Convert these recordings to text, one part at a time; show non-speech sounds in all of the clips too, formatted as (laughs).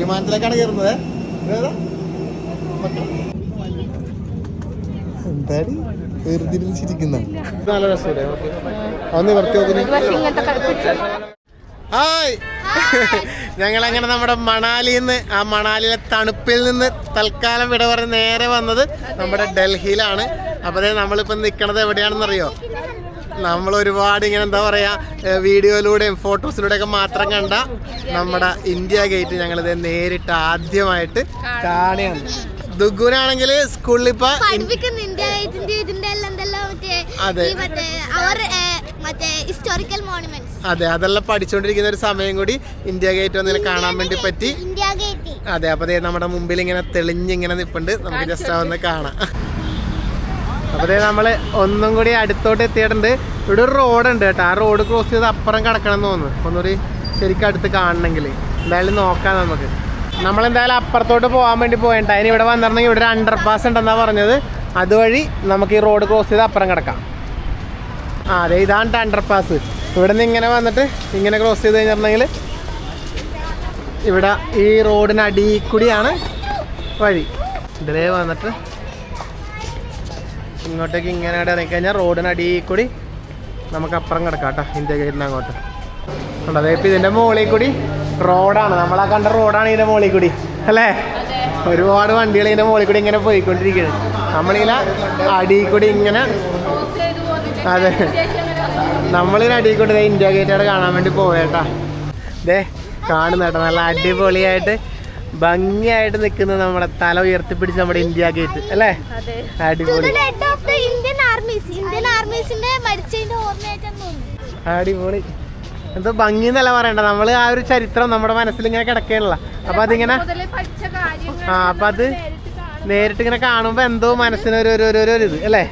വിമാനത്തിലേക്കാണ് കയറുന്നത്? എന്താടി? വെറുതിരിച്ചിരിക്കുന്ന നല്ല രസമില്ലേ? ഹായ്. ഞങ്ങൾ അങ്ങനെ നമ്മുടെ മണാലിയിൽ നിന്ന് ആ മണാലിയിലെ തണുപ്പിൽ നിന്ന് തൽക്കാലം വിട പറഞ്ഞ് നേരെ വന്നത് നമ്മുടെ ഡൽഹിയിലാണ്. അപ്പോൾ നമ്മളിപ്പോൾ നിൽക്കണത് എവിടെയാണെന്നറിയോ? നമ്മൾ ഒരുപാട് ഇങ്ങനെ എന്താ പറയാ ഏഹ് വീഡിയോയിലൂടെയും ഫോട്ടോസിലൂടെയൊക്കെ മാത്രം കണ്ട നമ്മുടെ ഇന്ത്യ ഗേറ്റ് ഞങ്ങളിത് നേരിട്ട് ആദ്യമായിട്ട് കാണുകയാണ്. ദുഗുനാണെങ്കിൽ സ്കൂളിൽ ഇപ്പൊ അതെ. അതെ അതെല്ലാം പഠിച്ചുകൊണ്ടിരിക്കുന്ന ഒരു സമയം കൂടി ഇന്ത്യ ഗേറ്റ് ഒന്നിനെ കാണാൻ വേണ്ടി പറ്റി. അതെ അപ്പൊ നമ്മുടെ മുമ്പിൽ ഇങ്ങനെ തെളിഞ്ഞിങ്ങനെ നിപ്പുണ്ട്. നമുക്ക് ജസ്റ്റ് ഒന്ന് കാണാം. അപ്പൊ നമ്മൾ ഒന്നും കൂടി അടുത്തോട്ട് എത്തിയിട്ടുണ്ട്. ഇവിടെ ഒരു റോഡുണ്ട് കേട്ടോ. ആ റോഡ് ക്രോസ് ചെയ്ത് അപ്പുറം കിടക്കണം എന്ന് തോന്നുന്നു ഒന്നുകൂടി ശരിക്കും അടുത്ത് കാണണമെങ്കിൽ. എന്തായാലും നോക്കാം നമുക്ക്. നമ്മളെന്തായാലും അപ്പുറത്തോട്ട് പോകാൻ വേണ്ടി പോയിട്ട് അതിന് ഇവിടെ വന്നിരുന്നെങ്കിൽ ഇവിടെ ഒരു അണ്ടർ പാസ് ഉണ്ടെന്നാണ് പറഞ്ഞത്. അതുവഴി നമുക്ക് ഈ റോഡ് ക്രോസ് ചെയ്ത് അപ്പുറം കിടക്കാം. ആ അതെ ഇതാണ് അണ്ടർ പാസ് ഇവിടെ നിന്ന് ഇങ്ങനെ വന്നിട്ട് ഇങ്ങനെ ക്രോസ് ചെയ്ത് കഴിഞ്ഞിട്ടുണ്ടെങ്കിൽ ഇവിടെ ഈ റോഡിന് കൂടിയാണ് വഴി. ഇതിലേ വന്നിട്ട് ഇങ്ങോട്ടേക്ക് ഇങ്ങനെ ഇറങ്ങി കഴിഞ്ഞാൽ റോഡിന് കൂടി നമുക്ക് അപ്പുറം കിടക്കാം കേട്ടോ ഇന്ത്യ ഗേറ്റിന് അങ്ങോട്ട്. അതെ ഇപ്പം ഇതിന്റെ മുകളിൽ കൂടി റോഡാണ്. നമ്മളാ കണ്ട റോഡാണ് ഇതിന്റെ മുകളിൽ കൂടി അല്ലേ? ഒരുപാട് വണ്ടികൾ ഇതിന്റെ മുകളിൽ കൂടി ഇങ്ങനെ പോയിക്കൊണ്ടിരിക്കുകയാണ്. നമ്മളിങ്ങനെ അടിയിൽ കൂടി ഇങ്ങനെ അതെ. നമ്മളിങ്ങനെ അടിയിൽ കൂടി ഇന്ത്യ ഗേറ്റ് അവിടെ കാണാൻ വേണ്ടി പോയേട്ടാ ദേ കാണുന്നേട്ടാ നല്ല അടിപൊളിയായിട്ട് ഭംഗിയായിട്ട് നിൽക്കുന്ന നമ്മുടെ തല ഉയർത്തിപ്പിടിച്ച് നമ്മുടെ ഇന്ത്യ ഗേറ്റ് അല്ലേ? അടിപൊളി. അടിപൊളി. എന്തോ ഭംഗി എന്നല്ല പറയണ്ട. നമ്മൾ ആ ഒരു ചരിത്രം നമ്മുടെ മനസ്സിൽ ഇങ്ങനെ കിടക്കാനുള്ള അപ്പൊ അതിങ്ങനെ ആ അപ്പൊ അത് നേരിട്ട് ഇങ്ങനെ കാണുമ്പോ എന്തോ മനസ്സിന് ഒരു ഒരു ഒരു- ഒരു ഇത് അല്ലേ?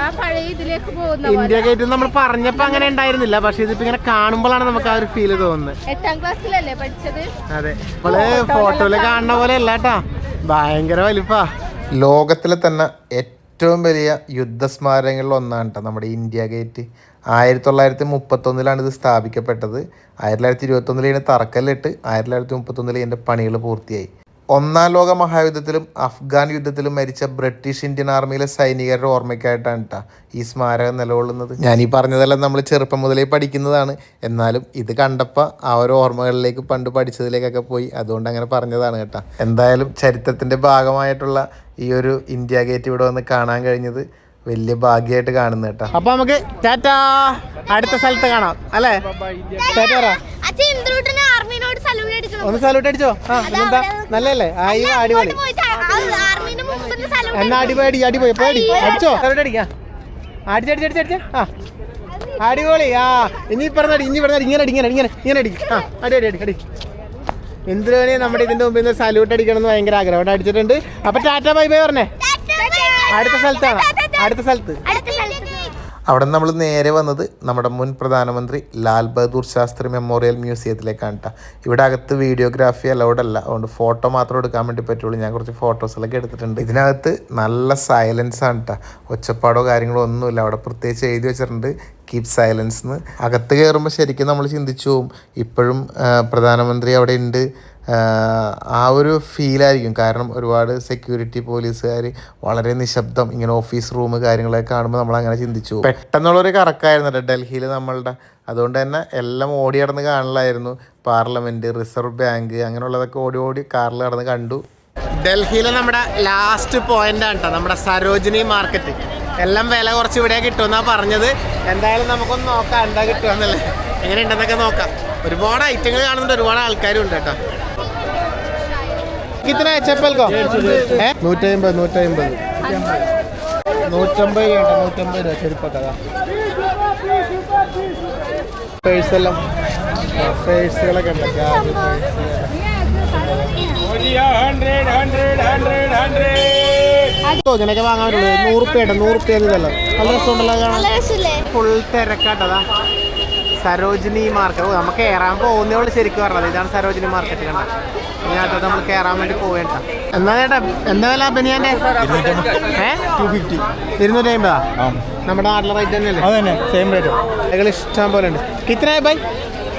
ആ പഴയ ഇതിലേക്ക് പോകുന്ന ഇന്ത്യ ഗേറ്റ് നമ്മൾ പറഞ്ഞപ്പോ അങ്ങനെ ഉണ്ടായിരുന്നില്ല. പക്ഷെ ഇതിപ്പോ ഇങ്ങനെ കാണുമ്പോഴാണ് നമുക്ക് ആ ഒരു ഫീൽ തോന്നുന്നത്. എട്ടാം ക്ലാസ്സിലല്ലേ പഠിച്ചത്? അതെ. നമ്മൾ ഫോട്ടോയിൽ കാണുന്ന പോലെ അല്ല കേട്ടാ. ഭയങ്കര വലിപ്പാ. ലോകത്തിലെ തന്നെ ഏറ്റവും വലിയ യുദ്ധസ്മാരകങ്ങളിൽ ഒന്നാണ് കേട്ടോ നമ്മുടെ ഇന്ത്യ ഗേറ്റ്. ആയിരത്തി തൊള്ളായിരത്തി മുപ്പത്തൊന്നിലാണ് ഇത് സ്ഥാപിക്കപ്പെട്ടത്. ആയിരത്തി തൊള്ളായിരത്തി ഇരുപത്തൊന്നിൽ ഇതിന് തറക്കല്ലിട്ട് ആയിരത്തി തൊള്ളായിരത്തി മുപ്പത്തൊന്നിൽ ഇതിന്റെ പണികൾ പൂർത്തിയായി. ഒന്നാം ലോക മഹായുദ്ധത്തിലും അഫ്ഗാൻ യുദ്ധത്തിലും മരിച്ച ബ്രിട്ടീഷ് ഇന്ത്യൻ ആർമിയിലെ സൈനികരുടെ ഓർമ്മയ്ക്കായിട്ടാണ് കേട്ടോ ഈ സ്മാരകം നിലകൊള്ളുന്നത്. ഞാൻ ഈ പറഞ്ഞതെല്ലാം നമ്മൾ ചെറുപ്പം മുതലേ പഠിക്കുന്നതാണ്. എന്നാലും ഇത് കണ്ടപ്പോൾ ആ ഒരു ഓർമ്മകളിലേക്ക് പണ്ട് പഠിച്ചതിലേക്കൊക്കെ പോയി. അതുകൊണ്ട് അങ്ങനെ പറഞ്ഞതാണ് കേട്ടോ. എന്തായാലും ചരിത്രത്തിന്റെ ഭാഗമായിട്ടുള്ള ഈ ഒരു ഇന്ത്യ ഗേറ്റ് ഇവിടെ വന്ന് കാണാൻ കഴിഞ്ഞത് വലിയ ഭാഗ്യമായിട്ട് കാണുന്നു കേട്ടോ. അപ്പൊ നമുക്ക് ടാറ്റാ. അടുത്ത സ്ഥലത്ത് കാണാം. അല്ലേ? ടാറ്റാ ഒന്ന് സല്യൂട്ട് അടിച്ചോ ആ എന്താ നല്ലല്ലേ ആയി അടിപൊളി. എന്നാ അടിപൊളി അടിപൊളി. പേടി അടിച്ചോ? സല്യൂട്ട് അടിക്കാ. അടിച്ചടിച്ച് അടിച്ചടിച്ച് ആ. അടിപൊളി. ആ. ഇനി പറഞ്ഞടി ഇനി പറഞ്ഞാൽ ഇങ്ങനെ അടി ഇങ്ങനെ ഇങ്ങനെ ഇങ്ങനെ അടി. ആ അടി അടി അടി അടി. എന്തിനെ നമ്മുടെ ഇതിന്റെ മുമ്പിൽ നിന്ന് സല്യൂട്ട് അടിക്കണം എന്ന് ഭയങ്കര ആഗ്രഹം. അവിടെ അടിച്ചിട്ടുണ്ട്. അപ്പൊ ടാറ്റ ബൈ ബൈ പറഞ്ഞേ. അടുത്ത സ്ഥലത്താണ്. അടുത്ത സ്ഥലത്ത്. അടുത്ത സ്ഥലത്ത് അവിടെ നമ്മൾ നേരെ വന്നത് നമ്മുടെ മുൻ പ്രധാനമന്ത്രി ലാൽ ബഹദൂർ ശാസ്ത്രി മെമ്മോറിയൽ മ്യൂസിയത്തിലേക്കാണ് കേട്ടോ ഇവിടെ അകത്ത് വീഡിയോഗ്രാഫി അലൗഡ് അല്ല അതുകൊണ്ട് ഫോട്ടോ മാത്രം എടുക്കാൻ വേണ്ടി പറ്റുള്ളൂ. ഞാൻ കുറച്ച് ഫോട്ടോസിലൊക്കെ എടുത്തിട്ടുണ്ട്. ഇതിനകത്ത് നല്ല സൈലൻസ് ആണ് കേട്ടോ ഒച്ചപ്പാടോ കാര്യങ്ങളോ ഒന്നുമില്ല. അവിടെ പ്രത്യേകിച്ച് എഴുതി വെച്ചിട്ടുണ്ട്. കീപ് സൈലൻസ് എന്ന് അകത്ത് കയറുമ്പോൾ ശരിക്കും നമ്മൾ ചിന്തിച്ചു പോവും. ഇപ്പോഴും പ്രധാനമന്ത്രി അവിടെ ഉണ്ട്. ആ ഒരു ഫീലായിരിക്കും കാരണം ഒരുപാട് സെക്യൂരിറ്റി പോലീസുകാർ വളരെ നിശബ്ദം ഇങ്ങനെ ഓഫീസ് റൂം കാര്യങ്ങളൊക്കെ കാണുമ്പോൾ നമ്മൾ അങ്ങനെ ചിന്തിച്ചു. പെട്ടെന്നുള്ളൊരു കറക്കായിരുന്നു ഡൽഹിയിൽ നമ്മളുടെ അതുകൊണ്ട് തന്നെ എല്ലാം ഓടി നടന്ന് കാണലായിരുന്നു. പാർലമെന്റ് റിസർവ് ബാങ്ക് അങ്ങനെയുള്ളതൊക്കെ ഓടി ഓടി കാറിൽ നടന്ന് കണ്ടു. ഡൽഹിയിലെ നമ്മുടെ ലാസ്റ്റ് പോയിന്റ് ആണ് കേട്ടോ നമ്മുടെ സരോജിനി മാർക്കറ്റ് എല്ലാം വില കുറച്ച് ഇവിടെ കിട്ടുമെന്നാണ് പറഞ്ഞത്. എന്തായാലും നമുക്കൊന്ന് നോക്കാം എന്താ കിട്ടുമെന്നല്ലേ എങ്ങനെ ഉണ്ടെന്നൊക്കെ നോക്കാം. ഒരുപാട് ഐറ്റങ്ങൾ കാണുന്നുണ്ട്. ഒരുപാട് ആൾക്കാരും ഉണ്ട് കേട്ടോ കിത്തന ചെപ്പൽക്കോ ഏ നൂറ്റമ്പത് നൂറ്റമ്പത്. നൂറ്റമ്പത് നൂറ്റമ്പത് രൂപ ചെരുപ്പൊക്കെ പേഴ്സെല്ലാം പേഴ്സുകളൊക്കെ ഉണ്ട്. ബാഗ് പേഴ്സ് ഇതിനൊക്കെ വാങ്ങാൻ പറ്റുള്ളൂ ഇതല്ല. നല്ല രസമുണ്ടല്ലോ കാണാൻ. ഫുൾ തിരക്കാട്ടതാ സരോജിനി മാർക്കറ്റ് നമുക്ക് ഏറാൻ പോകുന്നേ ഉള്ളൂ ശരിക്കും പറഞ്ഞത്. ഇതാണ് സരോജിനി മാർക്കറ്റ് ഇനി നമ്മൾ കയറാൻ വേണ്ടി പോവേണ്ട എന്നാ ചേട്ടാ എന്താ വില ബനിയാന്റെ ഇരുന്നൂറ്റി അമ്പതാ നമ്മുടെ നാട്ടിലെ റേറ്റ് തന്നെയല്ലേ? അത് തന്നെ സെയിം റേറ്റ് അയാൾ ഇഷ്ടം പോലെ ഉണ്ട്. കിത്തനായി by?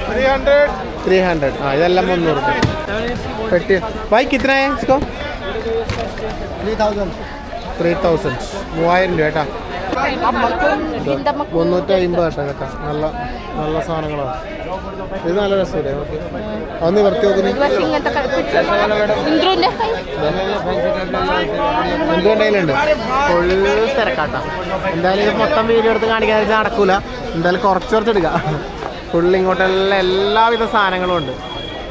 Three hundred. Three hundred ആ ഇതെല്ലാം മുന്നൂറ് പെട്ടി. ബൈ കിത്തനായ ത്രീ തൗസൻഡ്. Three thousand. മൂവായിരം രൂപ കേട്ടാ മുന്നൂറ്റി അമ്പത് കേട്ടോ നല്ല നല്ല സാധനങ്ങളാണ്. ഇത് നല്ല രസമില്ലേ? ഓക്കെ. വൃത്തി നോക്കുന്നു തിരക്കാട്ടാ. എന്തായാലും ഇത് മൊത്തം വീഡിയോ എടുത്ത് കാണിക്കാൻ നടക്കൂല. എന്തായാലും കുറച്ച് കുറച്ച് എടുക്കാം. ഫുൾ ഇങ്ങോട്ടെല്ലാം എല്ലാവിധ സാധനങ്ങളും ഉണ്ട്.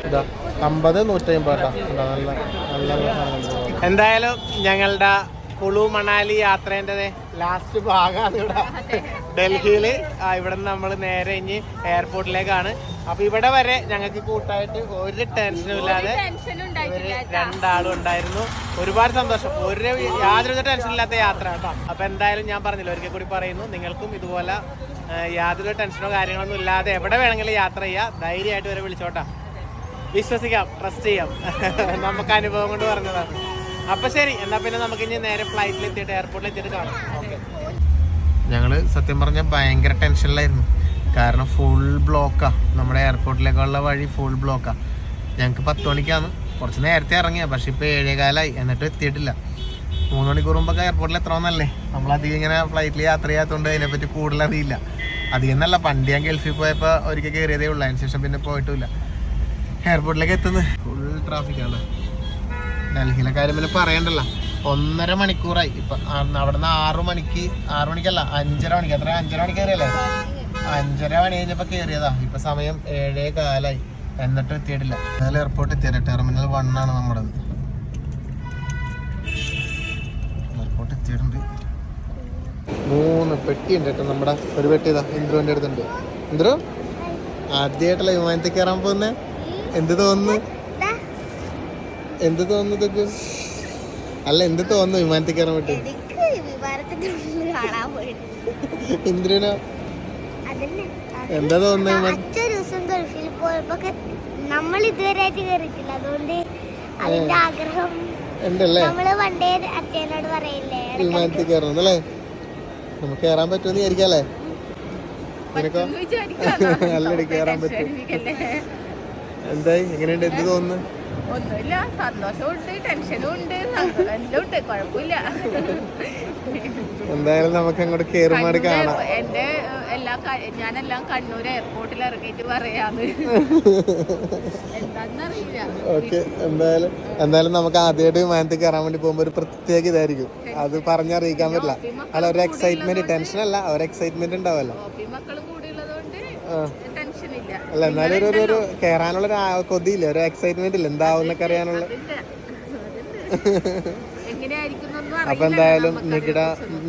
ഇതാ അമ്പത് നൂറ്റമ്പത് നല്ല നല്ല എന്തായാലും ഞങ്ങളുടെ കുളു മണാലി യാത്രേന്റെ ലാസ്റ്റ് ഭാഗമാണ് ഇവിടെ. ഡൽഹിയിൽ ഇവിടെ നിന്ന് നമ്മൾ നേരെ ഇനി എയർപോർട്ടിലേക്കാണ്. അപ്പൊ ഇവിടെ വരെ ഞങ്ങൾക്ക് കൂട്ടായിട്ട് ഒരു ടെൻഷനും ഇല്ലാതെ രണ്ടാളും ഉണ്ടായിരുന്നു. ഒരുപാട് സന്തോഷം. ഒരു യാതൊരു ടെൻഷൻ ഇല്ലാത്ത യാത്ര കേട്ടോ. അപ്പൊ എന്തായാലും ഞാൻ പറഞ്ഞില്ല ഒരിക്കൽ കൂടി പറയുന്നു നിങ്ങൾക്കും ഇതുപോലെ യാതൊരു ടെൻഷനോ കാര്യങ്ങളൊന്നും ഇല്ലാതെ എവിടെ വേണമെങ്കിലും യാത്ര ചെയ്യാം. ധൈര്യമായിട്ട് വരെ വിളിച്ചോട്ടാ. വിശ്വസിക്കാം ട്രസ്റ്റ് ചെയ്യാം. (laughs) നമുക്ക് അനുഭവം കൊണ്ട് പറഞ്ഞതാണ്. അപ്പൊ ശരി എന്നാ പിന്നെ നമുക്ക് ഇനി നേരെ ഫ്ലൈറ്റിൽ എത്തിയിട്ട് എയർപോർട്ടിൽ എത്തിയിട്ട് കാണാം. ഓക്കെ ഞങ്ങൾ സത്യം പറഞ്ഞാൽ ഭയങ്കര ടെൻഷനിലായിരുന്നു. കാരണം ഫുൾ ബ്ലോക്കാ നമ്മുടെ എയർപോർട്ടിലേക്കുള്ള വഴി ഫുൾ ബ്ലോക്കാ ഞങ്ങൾക്ക് പത്ത് മണിക്കാണ്. കുറച്ച് നേരത്തെ ഇറങ്ങിയ പക്ഷെ ഇപ്പൊ ഏഴേകാലായി. എന്നിട്ട് എത്തിയിട്ടില്ല. മൂന്ന് മണിക്കൂർ മുമ്പൊക്കെ എയർപോർട്ടിൽ എത്തണമെന്നല്ലേ നമ്മൾ അധികം ഇങ്ങനെ ഫ്ലൈറ്റിൽ യാത്ര ചെയ്യാത്തതുകൊണ്ട് അതിനെപ്പറ്റി കൂടുതൽ അറിയില്ല. അധികം നല്ല പണ്ട് ഞാൻ ഗൾഫിൽ പോയപ്പോൾ ഒരിക്കൽ കയറിയതേ ഉള്ളൂ. അതിന് ശേഷം പിന്നെ പോയിട്ടില്ല. എയർപോർട്ടിലേക്ക് എത്തുന്നത് ഫുൾ ട്രാഫിക്കാണ് ഡൽഹിയിലെ കാര്യം പിന്നെ പറയണ്ടല്ലോ. ഒന്നര മണിക്കൂറായി. ഇപ്പൊ അവിടുന്ന് ആറു മണിക്ക് ആറു മണിക്കല്ല അഞ്ചര മണിക്ക്. എത്ര? അഞ്ചര മണി കയറിയല്ലേ? അഞ്ചര മണി കഴിഞ്ഞപ്പോ കയറിയതാ. ഇപ്പൊ സമയം ഏഴേ കാലായി. എന്നിട്ട് എത്തിയിട്ടില്ല. എന്നാലും എയർപോർട്ട് എത്തിയത്. ടെർമിനൽ വൺ ആണ് നമ്മുടെ എയർപോർട്ട് എത്തിയിട്ടുണ്ട്. മൂന്ന് പെട്ടി ഉണ്ട് കേട്ടോ നമ്മുടെ. ഒരു പെട്ടി ഇതാ ഇന്ദ്രുവിന്റെ അടുത്തുണ്ട്. ഇന്ദ്രു ആദ്യമായിട്ടല്ല വിമാനത്തിൽ കയറാൻ പോകുന്നേ? എന്ത് തോന്നുന്നു? എന്ത് തോന്നുന്നു ഇതൊക്കെ? അല്ല എന്ത് തോന്നുന്നു വിമാനത്തിൽ കയറാൻ പറ്റും ഇന്ദ്രനോ? എന്താ തോന്നുന്നത് ദിവസം ഗൾഫിൽ പോയപ്പോ നമ്മൾ ഇതുവരെയായിട്ട് കയറിയിട്ടില്ല അതുകൊണ്ട് അതിന്റെ ആഗ്രഹം ഉണ്ടല്ലേ? നമ്മൾ പണ്ടേ അച്ഛനോട് പറയില്ലേ? വിമാനത്തിൽ കയറണം അല്ലേ (laughs) നമുക്ക് കയറാൻ പറ്റുമെന്ന് വിചാരിക്കാല്ലേ നിനക്കോ? അല്ലടി കയറാൻ പറ്റും. എന്തായി? എങ്ങനെയുണ്ട്? എന്ത് തോന്നുന്നു? ഒന്നുമില്ല. സന്തോഷമുണ്ട് ടെൻഷനും ഉണ്ട് എല്ലാം ഉണ്ട് കുഴപ്പമില്ല. എന്തായാലും നമുക്ക് അങ്ങോട്ട് കയറുമാട് കാണാം. എന്റെ എല്ലാ ഞാൻ ഞാനെല്ലാം കണ്ണൂർ എയർപോർട്ടിൽ ഇറങ്ങിയിട്ട് പറയാന്ന്. ഓക്കെ എന്തായാലും എന്തായാലും നമുക്ക് ആദ്യമായിട്ട് വിമാനത്തിൽ കയറാൻ വേണ്ടി പോകുമ്പോൾ ഒരു പ്രത്യേക ഇതായിരിക്കും. അത് പറഞ്ഞറിയിക്കാൻ പറ്റില്ല. അല്ല ഒരു എക്സൈറ്റ്മെന്റ് ടെൻഷൻ അല്ല ഒരു എക്സൈറ്റ്മെന്റ് ഉണ്ടാവല്ലോ. മക്കളും കൂടി ഉള്ളതുകൊണ്ട് അല്ല എന്നാലും ഒരു ഒരു കേറാനുള്ള കയറാനുള്ള ഒരു കൊതിയില്ല? ഒരു എക്സൈറ്റ്മെന്റ് ഇല്ല? എന്താവുന്നൊക്കെ അറിയാനുള്ള അപ്പൊ എന്തായാലും നികിട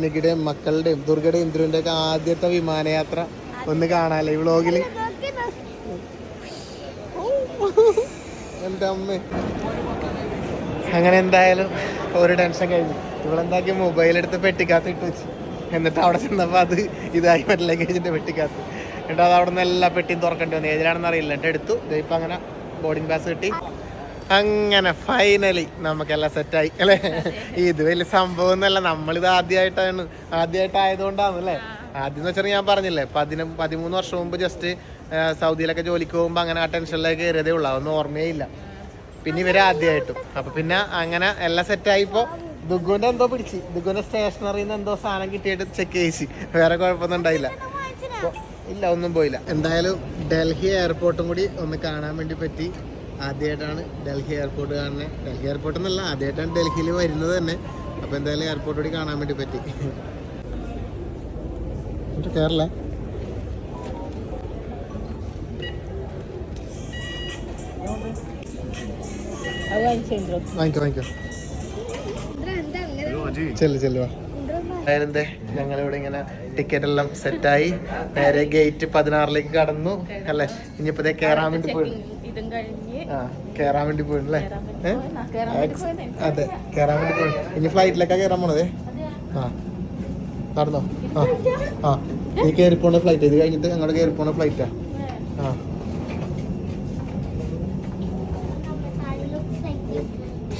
നികിടയും മക്കളുടെയും ദുർഗയുടെയും ഇന്ദ്രുവിന്റെ ഒക്കെ ആദ്യത്തെ വിമാനയാത്ര ഒന്ന് കാണാല്ലേ ഈ വ്ളോഗിൽ? നോക്കി എന്റെ അമ്മ. അങ്ങനെ എന്തായാലും ഒരു ടെൻഷൻ കഴിഞ്ഞു. ഇവളെന്താക്കി മൊബൈൽ എടുത്ത് പെട്ടിക്കകത്ത് ഇട്ട് വെച്ചു. എന്നിട്ട് അവിടെ ചെന്നപ്പോൾ അത് ഇതായി. മറ്റേ ലഗേജിന്റെ പെട്ടിക്കകത്ത്. എന്നിട്ട് അത് അവിടെ നിന്ന് എല്ലാ പെട്ടിയും തുറക്കേണ്ടി വന്നു. ഏതിലാണെന്ന് അറിയില്ല. എന്നിട്ട് എടുത്തു. ഇപ്പം അങ്ങനെ ബോർഡിംഗ് പാസ് കിട്ടി. അങ്ങനെ ഫൈനലി നമുക്കെല്ലാം സെറ്റായി അല്ലേ? ഇത് വലിയ സംഭവം ഒന്നല്ല നമ്മളിത് ആദ്യമായിട്ടാണ്. ആദ്യമായിട്ടായതുകൊണ്ടാണ് അല്ലേ? ആദ്യം എന്ന് വെച്ചാൽ ഞാൻ പറഞ്ഞില്ലേ പതിന പതിമൂന്ന് വർഷം മുമ്പ് ജസ്റ്റ് സൗദിയിലൊക്കെ ജോലിക്ക് പോകുമ്പോൾ അങ്ങനെ ആ ടെൻഷനിലേക്ക് കയറിയതേ ഉള്ളൂ. അതൊന്നും ഓർമ്മയേ ഇല്ല പിന്നെ ഇവരെ ആദ്യമായിട്ടും. അപ്പൊ പിന്നെ അങ്ങനെ എല്ലാം സെറ്റായിപ്പോ ദുഗുന്റെ എന്തോ പിടിച്ച്. ദുഗുന്റെ സ്റ്റേഷനറിയിൽ നിന്ന് എന്തോ സാധനം കിട്ടിയിട്ട് ചെക്ക് ചെയ്യിച്ച് വേറെ കുഴപ്പമൊന്നും ഉണ്ടായില്ല. ഇല്ല ഒന്നും പോയില്ല. എന്തായാലും ഡൽഹി എയർപോർട്ടും കൂടി ഒന്ന് കാണാൻ വേണ്ടി പറ്റി. ആദ്യമായിട്ടാണ് ഡൽഹി എയർപോർട്ട് കാണുന്നത്. ഡൽഹി എയർപോർട്ട് എന്നല്ല ആദ്യമായിട്ടാണ് ഡൽഹിയിൽ വരുന്നത് തന്നെ. അപ്പൊ എന്തായാലും എയർപോർട്ട് കൂടി കാണാൻ വേണ്ടി പറ്റി. കേരള വാങ്ങിക്കോ വാങ്ങിക്കോ. ചെല്ലു ഞങ്ങളിവിടെ ഇങ്ങനെ ടിക്കറ്റ് എല്ലാം സെറ്റായി നേരെ ഗേറ്റ് പതിനാറിലേക്ക് കടന്നു അല്ലേ? ഇനിയിപ്പോ കേറാൻ വേണ്ടി പോയി. ആ കേറാൻ വേണ്ടി പോയി അല്ലേ? ഏ? കേറാൻ വേണ്ടി പോയതേ. അതെ കേറാൻ വേണ്ടി പോയി. ഇനി ഫ്ലൈറ്റിലേക്കാ കേറാൻ പോണതേ? ആ. നടന്നോ? ആ ആ. നീ കയറി പോണ ഫ്ലൈറ്റ് ഇത് കഴിഞ്ഞിട്ട് അങ്ങോട്ട് കയറി പോണ ഫ്ലൈറ്റാ ആ?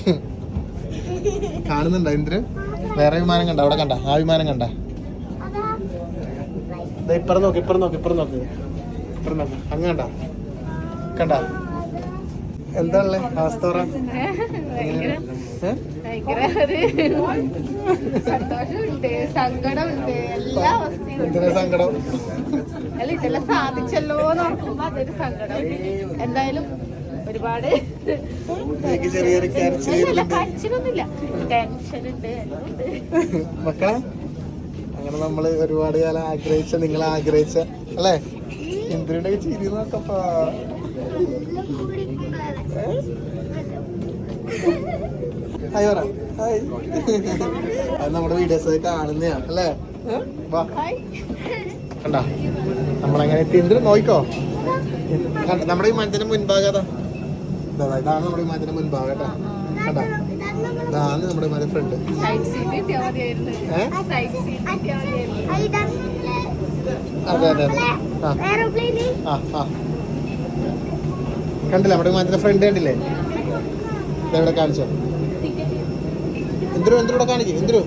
(laughs) കാണുന്നുണ്ടോ ഇന്ദ്ര വേറെ വിമാനം കണ്ട? അവിടെ കണ്ട? ആ വിമാനം കണ്ട? ഇപ്പുറം നോക്ക് ഇപ്പുറം നോക്ക് ഇപ്പറം നോക്ക്. ഇപ്പറം നോക്ക്. അങ്ങ് കണ്ട? കണ്ട? അവസ്ഥ പറ. എന്തിനാ സങ്കടം. അല്ല ഇതെല്ലാം സാധിച്ചല്ലോ എന്ന് ഓർക്കുമ്പോ അതൊരു സങ്കടം. എന്തായാലും ഒരുപാട്. കരച്ചിലൊന്നുമില്ല. ടെൻഷൻ ഉണ്ട്. മക്കളെ? അങ്ങനെ നമ്മൾ ഒരുപാട് കാലം ആഗ്രഹിച്ച നിങ്ങൾ ആഗ്രഹിച്ച അല്ലേ? ഇന്ദ്രയുടെ ചിരി നോക്കപ്പാ. ഹായ് പറ. ഹായ്. അത് നമ്മുടെ വീഡിയോസ് കാണുന്നതാണ് അല്ലേ? വാ. നമ്മളങ്ങനെ എത്തി. എന്തിനു നോയിക്കോ? നമ്മുടെ വിമാനത്തിന്റെ മുൻഭാഗം ഇതാണ് നമ്മുടെ വിമാനത്തിന്റെ മുൻഭാഗം കേട്ടോ. കണ്ട? ഇതാണ് നമ്മുടെ വിമാന ഫ്രണ്ട്. അതെ അതെ അതെ. ആ. ആ കണ്ടില്ല നമ്മുടെ വിമാനത്തിന്റെ ഫ്രണ്ട് കണ്ടില്ലേ? എവിടെ ഇവിടെ കാണിച്ചോ. എന്തിനു എന്തിനൂടെ കാണിക്കും എന്തിനു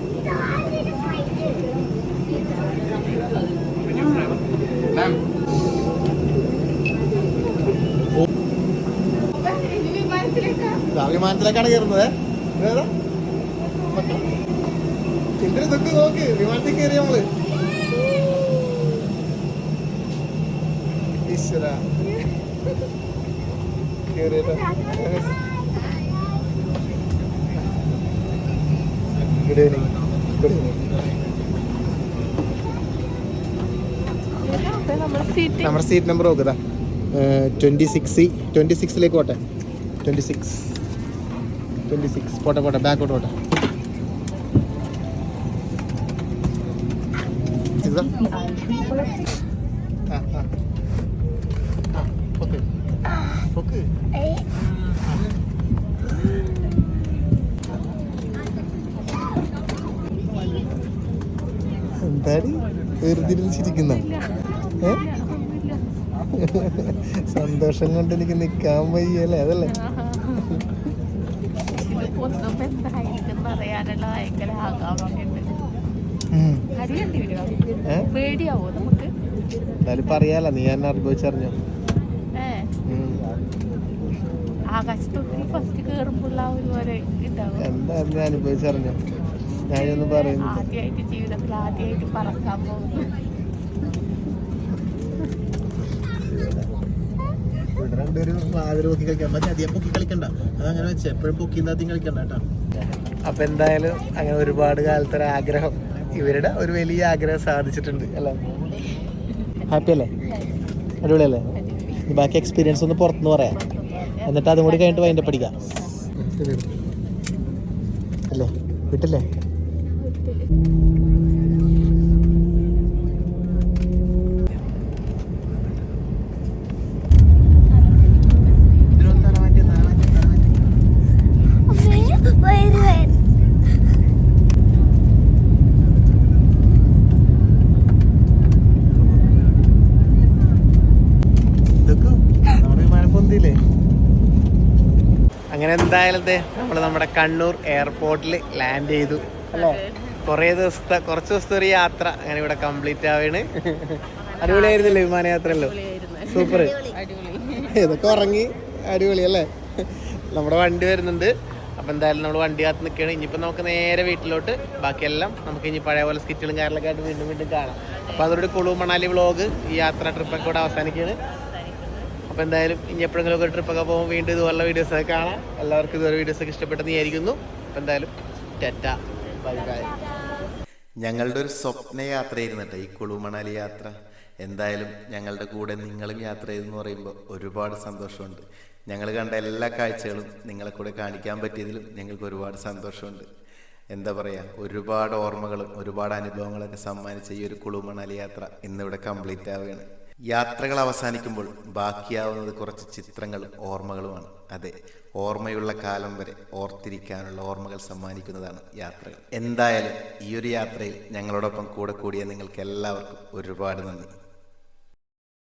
വിമാനത്തിലേക്കാണ് കയറുന്നത്. ഏതാ? എന്തിനു ഇതൊക്കെ നോക്ക് വിമാനത്തിൽ കയറിയ നമ്മൾ. ഈശ്വര. കേറിയല്ലോ ഗുഡ് ഈവനിങ് ഗുഡ് ഈവനിങ് നമ്മുടെ സീറ്റ് നമ്പർ നോക്കുക ട്വന്റി സിക്സ് ട്വന്റി സിക്സിലേക്ക് പോട്ടെ. ട്വന്റി സിക്സ് ട്വന്റി സിക്സ് പോട്ടെ പോട്ടെ. ബാക്കോട്ട് പോട്ടെ എന്താടി? (laughs) സന്തോഷം കൊണ്ട് എനിക്ക് നിക്കാൻ വയ്യല്ലേ അതല്ലേ ഒന്നും എന്തായിരിക്കും പറയാനുള്ള ഭയങ്കര ആകാമൊക്കെയുണ്ട് ഉം. അറിയേണ്ടി വരുമോ ഏ? പേടിയാവോ നമുക്ക്? എന്തായാലും പറയാലോ നീ എന്നെ അനുഭവിച്ചറിഞ്ഞോ. ആകാശത്തൊക്കെ ഫസ്റ്റ് കയറുമ്പോൾ ആ ഒരു പോലെ ഉണ്ടാവും എന്തായാലും ഞാൻ അനുഭവിച്ചറിഞ്ഞോ? ഞാനൊന്ന് പറയുന്നു ആദ്യമായിട്ട് ജീവിതത്തിൽ ആദ്യമായിട്ട് പറക്കാൻ പോകുന്നു ഇവിടെ രണ്ടുപേരും വാതിൽ പൊക്കി കളിക്കാം മതി അധികം പൊക്കി കളിക്കണ്ട. അതങ്ങനെ വെച്ച്. എപ്പോഴും പൊക്കി അധികം കളിക്കണ്ട കേട്ടോ. അപ്പൊ എന്തായാലും അങ്ങനെ ഒരുപാട് കാലത്തെ ഒരു ആഗ്രഹം. ഇവരുടെ ഒരു വലിയ ആഗ്രഹം സാധിച്ചിട്ടുണ്ട് അല്ലേ? ഹാപ്പി അല്ലേ? അടിപൊളിയല്ലേ? അല്ലേ ബാക്കി എക്സ്പീരിയൻസ് ഒന്ന് പുറത്തുനിന്ന് പറയാം. എന്നിട്ട് അതും കൂടി കഴിഞ്ഞിട്ട് വൈന്റെ പഠിക്കാം അല്ലേ? വിട്ടില്ലേ വയറ് വയറ് ഇതൊക്കെ നമ്മുടെ വിമാനം പൊന്തിയില്ലേ അങ്ങനെ എന്തായാലും നമ്മൾ നമ്മുടെ കണ്ണൂർ എയർപോർട്ടിൽ ലാൻഡ് ചെയ്തു. അല്ലേ? കുറേ ദിവസത്തെ കുറച്ച് ദിവസത്തെ ഒരു യാത്ര അങ്ങനെ ഇവിടെ കംപ്ലീറ്റ് ആവാണ്. (laughs) അടിപൊളിയായിരുന്നല്ലേ വിമാനയാത്രയല്ലോ? സൂപ്പർ ഇതൊക്കെ ഉറങ്ങി അടിപൊളി അല്ലേ? (laughs) നമ്മുടെ വണ്ടി വരുന്നുണ്ട്. അപ്പം എന്തായാലും നമ്മൾ വണ്ടി കാത്ത് നിൽക്കുകയാണ് ഇനിയിപ്പോൾ നമുക്ക് നേരെ വീട്ടിലോട്ട്. ബാക്കിയെല്ലാം നമുക്ക് ഇനി പഴയ പോലെ സ്കിറ്റുകളും കാര്യങ്ങളൊക്കെ ആയിട്ട് വീണ്ടും വീണ്ടും കാണാം. അപ്പോൾ അതോടെ കുളു മണാലി വ്ളോഗ് ഈ യാത്ര ട്രിപ്പൊക്കെ ഇവിടെ അവസാനിക്കുകയാണ്. അപ്പോൾ എന്തായാലും ഇനി എപ്പോഴെങ്കിലും ഒരു ട്രിപ്പൊക്കെ പോകുമ്പോൾ വീണ്ടും ഇതുപോലുള്ള വീഡിയോസൊക്കെ കാണാം. എല്ലാവർക്കും ഇതുപോലെ വീഡിയോസൊക്കെ ഇഷ്ടപ്പെട്ടെന്ന് വിചാരിക്കുന്നു. അപ്പോൾ എന്തായാലും ടെറ്റ. ബൈ ബൈ ഞങ്ങളുടെ ഒരു സ്വപ്ന യാത്രയായിരുന്നു കേട്ടോ ഈ കുളു മണാലി യാത്ര. എന്തായാലും ഞങ്ങളുടെ കൂടെ നിങ്ങളും യാത്ര ചെയ്തെന്ന് പറയുമ്പോൾ ഒരുപാട് സന്തോഷമുണ്ട്. ഞങ്ങൾ കണ്ട എല്ലാ കാഴ്ചകളും നിങ്ങളെ കൂടെ കാണിക്കാൻ പറ്റിയതിലും ഞങ്ങൾക്ക് ഒരുപാട് സന്തോഷമുണ്ട്. എന്താ പറയുക ഒരുപാട് ഓർമ്മകളും ഒരുപാട് അനുഭവങ്ങളൊക്കെ സമ്മാനിച്ച ഈ ഒരു കുളു മണാലി യാത്ര ഇന്നിവിടെ കംപ്ലീറ്റ് ആവുകയാണ്. യാത്രകൾ അവസാനിക്കുമ്പോൾ ബാക്കിയാവുന്നത് കുറച്ച് ചിത്രങ്ങളും ഓർമ്മകളുമാണ്. അതെ ഓർമ്മയുള്ള കാലം വരെ ഓർത്തിരിക്കാനുള്ള ഓർമ്മകൾ സമ്മാനിക്കുന്നതാണ് യാത്രകൾ. എന്തായാലും ഈ ഒരു യാത്രയിൽ ഞങ്ങളോടൊപ്പം കൂടെ കൂടിയ നിങ്ങൾക്ക് എല്ലാവർക്കും ഒരുപാട് നന്ദി.